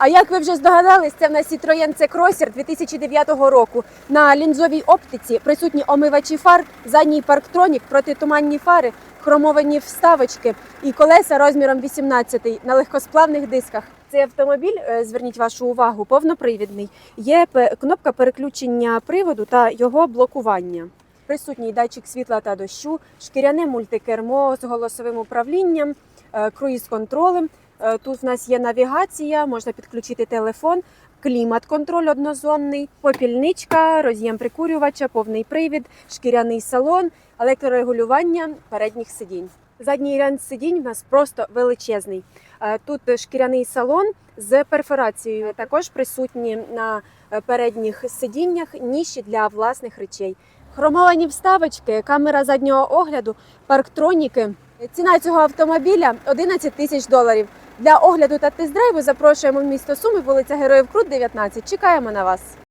А як ви вже здогадались, це в нас Citroën C-Crosser 2009 року. На лінзовій оптиці присутні омивачі фар, задній парктронік, протитуманні фари, хромовані вставочки і колеса розміром 18 на легкосплавних дисках. Цей автомобіль, е, зверніть вашу увагу, повнопривідний. Є кнопка переключення приводу та його блокування. Присутній датчик світла та дощу, шкіряне мультикермо з голосовим управлінням, е, круїз-контролем. Е, Тут в нас є навігація, можна підключити телефон, клімат-контроль однозонний, попільничка, роз'єм прикурювача, повний привід, шкіряний салон, електрорегулювання передніх сидінь. Задній ряд сидінь в нас просто величезний. Е, Тут шкіряний салон з перфорацією. Також присутні на е, передніх сидіннях ніші для власних речей. Хромовані вставочки, камера заднього огляду, парктроніки. Ціна цього автомобіля 11 тисяч доларів. Для огляду та тест-драйву запрошуємо в місто Суми, вулиця Героїв Крут, 19. Чекаємо на вас.